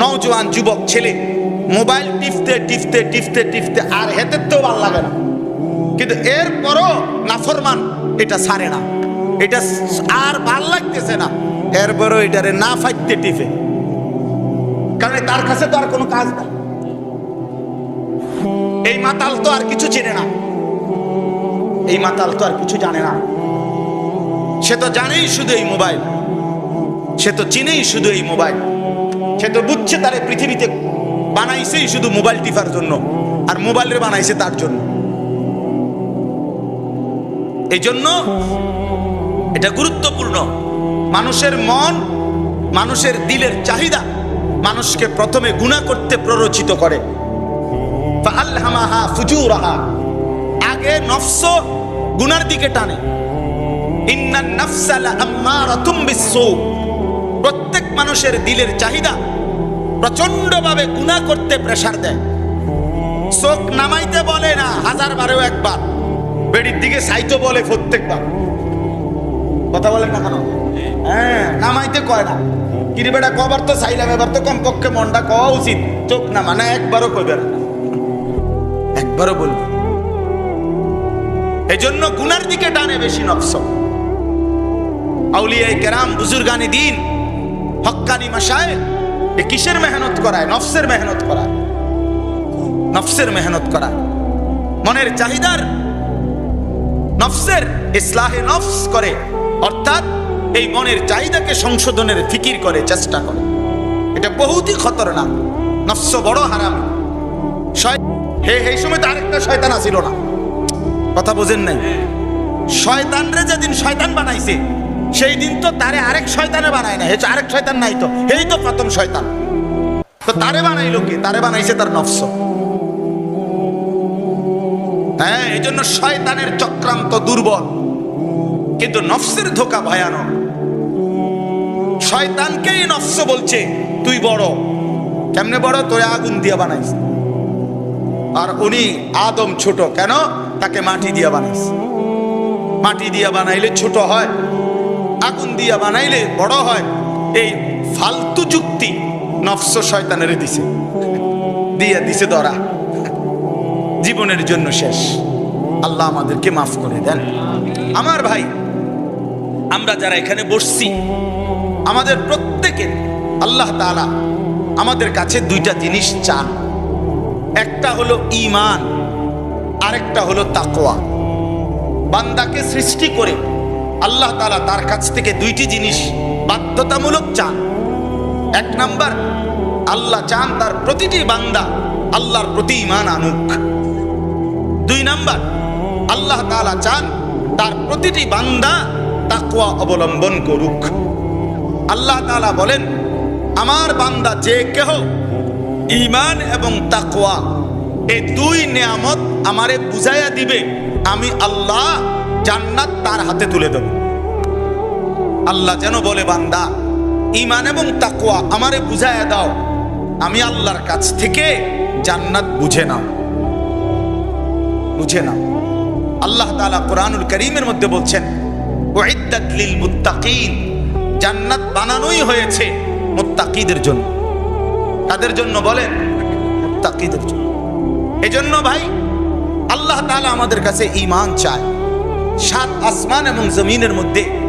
নওজোয়ান যুবক ছেলে, মোবাইল টিপতে টিপতে টিপতে টিপতে আর হেতে তো ভালো লাগে না। কিন্তু এরপরও নাফরমান, এটা ছাড়ে না। এটা আর ভালো লাগতেছে না। এরপরও এটারে না ফাইতে টিপে। কারণ তার কাছে তো আর কোনো কাজ নাই। এই মাতাল তো আর কিছু চেনে না। এই মাতাল তো আর কিছু জানে না। সে তো জানেই শুধু এই মোবাইল। সে তো চিনেই শুধু এই মোবাইল। সে তো বুঝছে তারে পৃথিবীতে বানাইছেই শুধু মোবাইল টিপার জন্য, আর মোবাইলের বানাইছে তার জন্য এই জন্য এটা গুরুত্বপূর্ণ মানুষের মন, মানুষের দিলের চাহিদা মানুষকে প্রথমে গুণা করতে প্ররোচিত করে। আগে নফস গুনার দিকে টানে ইন্নান নাফসা লাআম্মারাতুম বিসসু। প্রত্যেক মানুষের দিলের চাহিদা প্রচন্ডভাবে গুনাহ করতে প্রেসার দেয়। চোখ নামাইতে বলে না, হাজার বারেও একবার। বেড়ির দিকে সাইতো বলে প্রত্যেকবার। কথা বলেন না কেন? হ্যাঁ নামাইতে কয় না। কিরি বেটা, কবার তো চাইলাম, এবার তো কমপক্ষে মনটা কওয়া উচিত। চোখ না মানে একবারও কইবে না। একবারও বলবে এই জন্য গুনার দিকে টানে বেশি নফস আউলিয়াই কেরাম, বুজুর্গানি দিন। হক্কানি মাসায় এ কিসের মেহনত করায়? নফসের মেহনত করায়। নফসের মেহনত করায়। মনের চাহিদার নফসের ইসলাহে নফস করে, অর্থাৎ এই মনের চাহিদাকে সংশোধনের ফিকির করে, চেষ্টা করে। এটা বহুতই খতরনাক। নফস বড় হারাম। হে এই সময় তো আরেকটা শয়তান আসিল না। কথা বোঝেন নাই? শয়তান রে যেদিন শয়তান বানাইছে সেই দিন তো তারে আরেক শয়তানে বানায় না হেছে আরেক শয়তান নাই তো। এই তো প্রথম শয়তান। তো তারে বানাইলো কি? তারে বানাইছে তার নফস। হ্যাঁ এই জন্য শয়তানের চক্রান্ত দুর্বল। কিন্তু নফসের ধোকা ভয়ানক। শয়তানকেই নফস বলছে, তুই বড়। কেমনে বড়? তোরে আগুন দিয়া বানাইস আর উনি আদম ছোট। কেন? তাকে মাটি দিয়া বানাইস মাটি দিয়া বানাইলে ছোট হয়। আগুন দিয়া বানাইলে বড় হয়। এই ফালতু যুক্তি নফস শয়তানের দিছে। দিয়া দিছে ধরা। জীবনের জন্য শেষ। আল্লাহ আমাদেরকে মাফ করে দেন। আমার ভাই, আমরা যারা এখানে বসছি, আমাদের প্রত্যেকে আল্লাহ তালা আমাদের কাছে দুইটা জিনিস চান। একটা হলো ইমান আরেকটা হলো তাকোয়া বান্দাকে সৃষ্টি করে আল্লাহ তালা তার কাছ থেকে দুইটি জিনিস বাধ্যতামূলক চান। এক নাম্বার, আল্লাহ চান তার প্রতিটি বান্দা আল্লাহর প্রতি ইমান আনুক। দুই নাম্বার, আল্লাহ তাআলা চান তার প্রতিটি বান্দা তাকওয়া অবলম্বন করুক। আল্লাহ তালা বলেন, আমার বান্দা যে কেহ ইমান এবং তাকওয়া এই দুই নিয়ামত আমারে বুঝাইয়া দিবে, আমি আল্লাহ জান্নাত তার হাতে তুলে দেব। আল্লাহ যেন বলে, বান্দা ইমান এবং তাকুয়া আমারে বুঝায় দাও। আমি আল্লাহর কাছ থেকে জান্নাত বুঝে নাও। বুঝে নাও। আল্লাহ তাআলা কোরআনুল করিমের মধ্যে বলছেন, উইদ্দাত লিল মুত্তাকিন। জান্নাত বানানোই হয়েছে মুত্তাকিদের জন্য। তাদের জন্য বলেন? মুত্তাকিদের জন্য। এজন্য ভাই, আল্লাহ তাআলা আমাদের কাছে ঈমান চায়। সাত আসমান এবং জমিনের মধ্যে